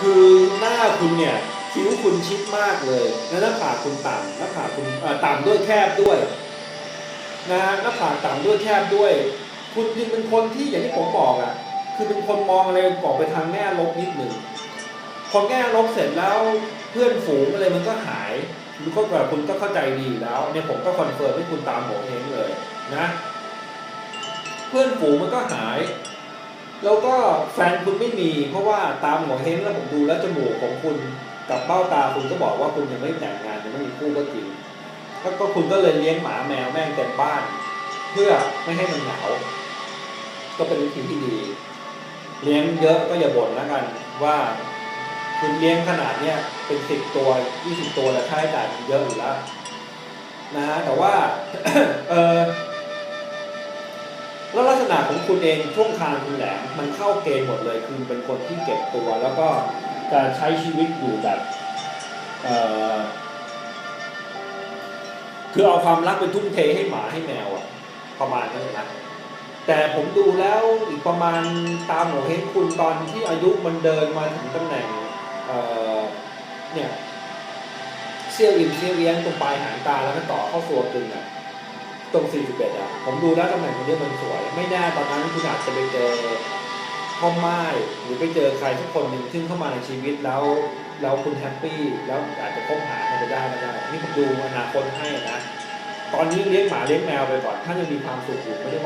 คือหน้าคุณเนี่ยคิ้วคุณชิดมากเลยแล้วหน้าผากคุณต่ำหน้าผากคุณต่ำด้วยแคบด้วยนะฮะหน้าผากต่ำด้วยแคบด้วย คุณยังเป็นคนที่อย่างที่ผมบอกอะ่ะ คือเป็นคนมองอะไรออกไปทางแง่ลบนิดหนึ่งพอแง่ลบเสร็จแล้วเพื่อนฝูงอะไรมันก็หายคุณก็แบบคุณก็เข้าใจดีอยู่แล้วเนี่ยผมก็คอนเฟิร์มให้คุณตามผมเองเลยนะ เพื่อนฝูงมันก็หาย แล้วก็แฟนคุณไม่มี เพราะว่าตามหมอเฮงแล้วผมดูแล้วจมูกของคุณกับเบ้าตาคุณก็บอกว่าคุณยังไม่แต่งงานยังไม่มีคู่ก็จริงแล้วก็คุณก็เลยเลี้ยงหมาแมวแม่งเต็มบ้าน เพื่อไม่ให้มันเหงาก็เป็นวิธีที่ดี เลี้ยงเยอะก็อย่าบ่นแล้วกัน ว่าคุณเลี้ยงขนาดเนี้ยเป็นสิบตัวยี่สิบตัวแล้วค่าใช้จ่ายมันเยอะอยู่แล้วนะฮะแต่ว่า เออ ณะของคุณเองช่วงคางคุณแหลมมันเข้าเกณฑ์หมดเลยคือเป็นคนที่เก็บตัว แล้วก็การใช้ชีวิตอยู่แบบเออคือเอาความรักไปทุ่มเทให้หมาให้แมวอะประมาณนั้นนะแต่ผมดูแล้วอีกประมาณตามหมอเห็นคุณตอนที่อายุมันเดินมาถึงตำแหน่งเออเนี่ยเซี่ยวอินเซี่ยวเลี้ยงตรงปลายหางตาแล้วก็ต่อเข้าส่วนตึงอะ รง 41 อะ ผมดูแล้วตำแหน่งตรงนี้มันสวย ไม่แน่ตอนนั้นคุณอาจจะไปเจอพ่อไม้หรือไปเจอใครสักคนหนึ่งซึ่งเข้ามาในชีวิตแล้วแล้วคุณแฮปปี้แล้วอาจจะคบหากันไปได้ก็ได้นี่ผมดูอนาคตให้นะ ตอนนี้เลี้ยงหมาเลี้ยงแมวไปก่อน ถ้ายังมีความสุขอยู่ไม่ได้ว่า